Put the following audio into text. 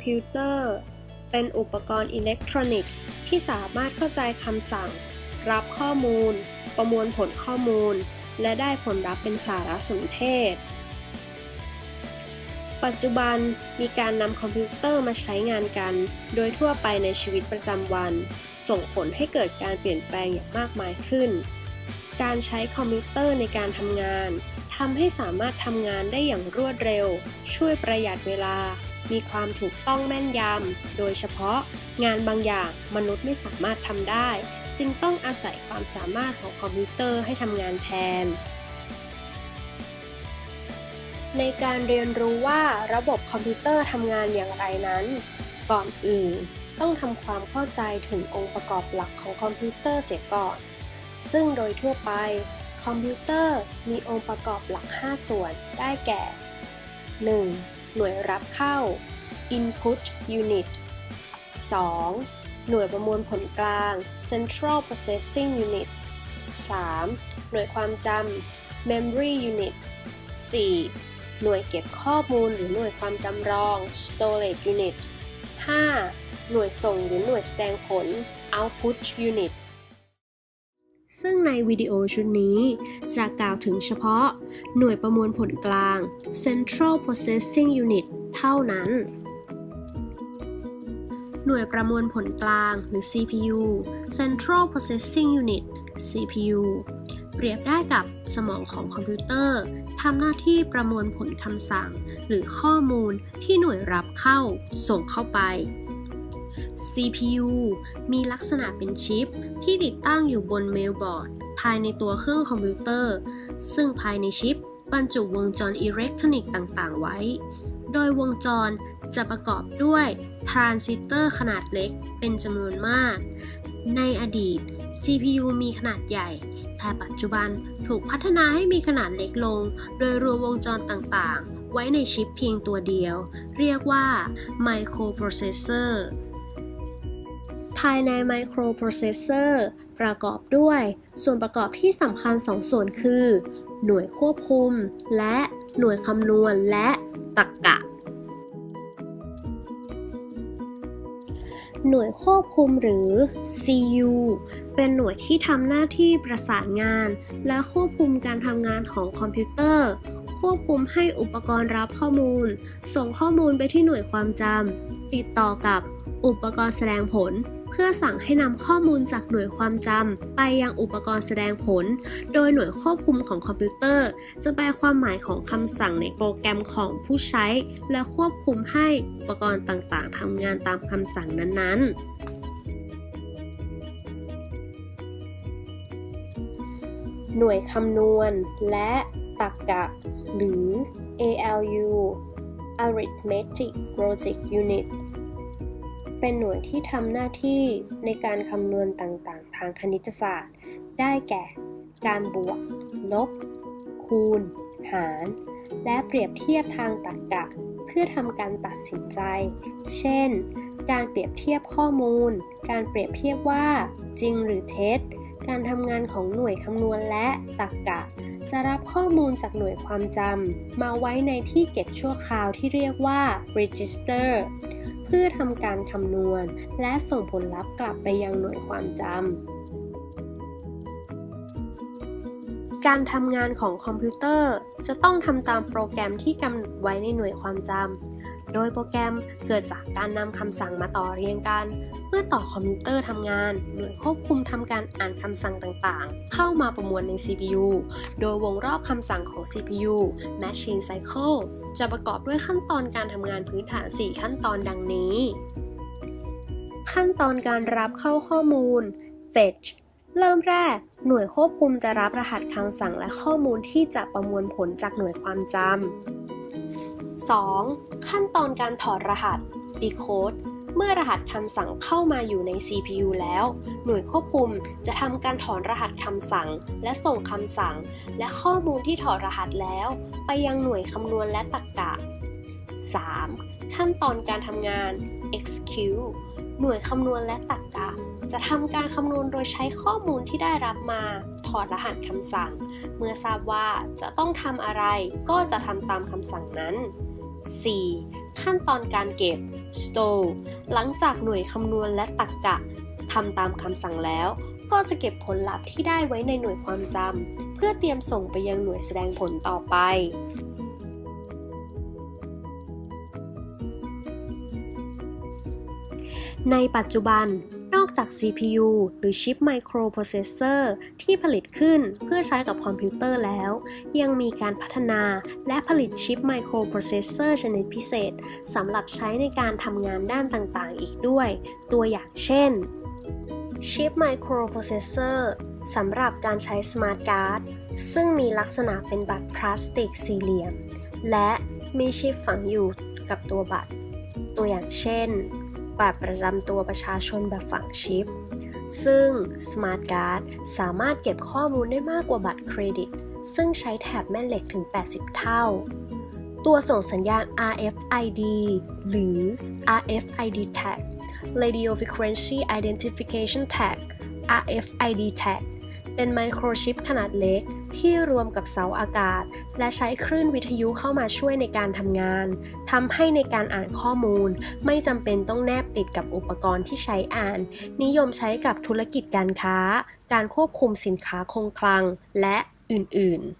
คอมพิวเตอร์ เป็นอุปกรณ์อิเล็กทรอนิกส์ที่สามารถเข้าใจคำสั่ง รับข้อมูล ประมวลผลข้อมูล และได้ผลลัพธ์เป็นสารสนเทศ ปัจจุบันมีการนำคอมพิวเตอร์มาใช้งานกัน โดยทั่วไปในชีวิตประจำวัน ส่งผลให้เกิดการเปลี่ยนแปลงอย่างมากมายขึ้น การใช้คอมพิวเตอร์ในการทำงานทำให้สามารถทำงานได้อย่างรวดเร็ว ช่วยประหยัดเวลา มีความถูกต้องแม่นยำ โดยเฉพาะงานบางอย่างมนุษย์ไม่สามารถทำได้ จึงต้องอาศัยความสามารถของคอมพิวเตอร์ให้ทำงานแทน ในการเรียนรู้ว่าระบบคอมพิวเตอร์ทำงานอย่างไรนั้น ก่อนอื่นต้องทำความเข้าใจถึงองค์ประกอบหลักของคอมพิวเตอร์เสียก่อน ซึ่งโดยทั่วไปคอมพิวเตอร์มีองค์ประกอบหลัก 5 ส่วนได้แก่ 1. หน่วยรับเข้า Input Unit 2. หน่วยประมวลผลกลาง Central Processing Unit 3. หน่วยความจำ Memory Unit 4. หน่วยเก็บข้อมูลหรือหน่วยความจำลอง Storage Unit 5. หน่วยส่งหรือหน่วยแสดงผล Output Unit ซึ่งในวิดีโอชุดนี้จะกล่าวถึงเฉพาะหน่วยประมวลผลกลาง Central Processing Unit เท่านั้น หน่วยประมวลผลกลางหรือ CPU Central Processing Unit CPU เปรียบได้กับสมองของคอมพิวเตอร์ทำหน้าที่ประมวลผลคำสั่ง หรือข้อมูลที่หน่วยรับเข้าส่งเข้าไป CPU มีลักษณะเป็นชิป ที่ติดตั้งอยู่บนเมลบอร์ด ภายในตัวเครื่องคอมพิวเตอร์ ซึ่งภายในชิป บรรจุวงจรอิเล็กทรอนิกส์ต่างๆ ไว้ โดยวงจรจะประกอบด้วยทรานซิสเตอร์ขนาดเล็กเป็นจำนวนมาก ในอดีต CPU มีขนาดใหญ่ แต่ปัจจุบันถูกพัฒนาให้มีขนาดเล็กลง โดยรวมวงจรต่างๆ ไว้ในชิปเพียงตัวเดียว เรียกว่า Microprocessor ภายใน Microprocessor ประกอบด้วย ส่วนประกอบที่สำคัญสองส่วนคือ หน่วยควบคุม และหน่วยคำนวณและตรรกกะ หน่วยควบคุมหรือ CU เป็นหน่วยที่ทำหน้าที่ประสานงาน และควบคุมการทำงานของคอมพิวเตอร์ ควบคุมให้อุปกรณ์รับข้อมูล ส่งข้อมูลไปที่หน่วยความจำติดต่อกับอุปกรณ์แสดงผล เพื่อสั่งให้นำข้อมูลจากหน่วยความจำไปยังอุปกรณ์แสดงผล โดยหน่วยควบคุมของคอมพิวเตอร์ จะแปลความหมายของคำสั่งในโปรแกรมของผู้ใช้ และควบคุมให้อุปกรณ์ต่างๆทำงานตามคำสั่งนั้นๆหน่วยคำนวณ และตรรกะ หรือ ALU Arithmetic Logic Unit เป็นหน่วยที่ทำหน้าที่ในการคำนวณต่างๆ ทางคณิตศาสตร์ ได้แก่ การบวก ลบ คูณ หาร และเปรียบเทียบทางตรรกะ เพื่อทำการตัดสินใจ เช่น การเปรียบเทียบข้อมูล การเปรียบเทียบว่า จริงหรือเท็จ การทำงานของหน่วยคำนวณและตรรกะ จะรับข้อมูลจากหน่วยความจำมาไว้ในที่เก็บชั่วคราวที่เรียกว่า register พื่อทำการคำนวณ และส่งผลลัพธ์กลับไปยังหน่วยความจำการทำงานของคอมพิวเตอร์จะต้องทำตามโปรแกรมที่กำหนดไว้ในหน่วยความจำ โดยโปรแกรมเกิดจากการนำคำสั่งมาต่อเรียงกัน เมื่อต่อคอมพิวเตอร์ทำงาน หน่วยควบคุมทำการอ่านคำสั่งต่างๆ เข้ามาประมวลใน CPU โดยวงรอบคำสั่งของ CPU Machine Cycle จะประกอบด้วยขั้นตอนการทำงานพื้นฐาน 4 ขั้นตอนดังนี้ ขั้นตอนการรับเข้าข้อมูล Fetch เริ่มแรก หน่วยควบคุมจะรับรหัสคำสั่งและข้อมูลที่จะประมวลผลจากหน่วยความจำ 2. ขั้นตอนการถอดรหัส Decode เมื่อรหัสคำสั่งเข้ามาอยู่ใน CPU แล้ว หน่วยควบคุมจะทำการถอนรหัสคำสั่ง และส่งคำสั่ง และข้อมูลที่ถอดรหัสแล้ว ไปยังหน่วยคำนวณและตรรกะ 3. ขั้นตอนการทำงาน Execute หน่วยคำนวณและตรรกะ จะทำการคำนวณโดยใช้ข้อมูลที่ได้รับมา ถอดรหัสคำสั่ง เมื่อทราบว่าจะต้องทำอะไรก็จะทำตามคำสั่งนั้น 4. ขั้นตอนการเก็บ store หลังจากหน่วยคำนวณและตรรกะทำตามคำสั่งแล้ว ก็จะเก็บผลลัพธ์ที่ได้ไว้ในหน่วยความจำเพื่อเตรียมส่งไปยังหน่วยแสดงผลต่อไป ในปัจจุบัน นอกจาก CPU หรือชิป Microprocessor ที่ผลิตขึ้นเพื่อใช้กับคอมพิวเตอร์แล้ว ยังมีการพัฒนาและผลิตชิป Microprocessor ชนิดพิเศษสำหรับใช้ในการทำงานด้านต่างๆ อีกด้วย ตัวอย่างเช่น ชิป Microprocessor สำหรับการใช้ Smart Card ซึ่งมีลักษณะเป็นบัตรพลาสติกสี่เหลี่ยม และมีชิปฝังอยู่กับตัวบัตร ตัวอย่างเช่น บัตรประจำตัวประชาชนแบบฝังชิป ซึ่ง Smart Card สามารถเก็บข้อมูลได้มากกว่าบัตรเครดิต ซึ่งใช้แถบแม่เหล็กถึง 80 เท่า ตัวส่งสัญญาณ RFID หรือ RFID Tag Radio Frequency Identification Tag RFID Tag เป็นไมโครชิปขนาดเล็ก ที่รวมกับเสาอากาศ และใช้คลื่นวิทยุเข้ามาช่วยในการทำงานทำให้ในการอ่านข้อมูล ไม่จำเป็นต้องแนบติดกับอุปกรณ์ที่ใช้อ่าน นิยมใช้กับธุรกิจการค้า การควบคุมสินค้าคงคลัง และอื่นๆ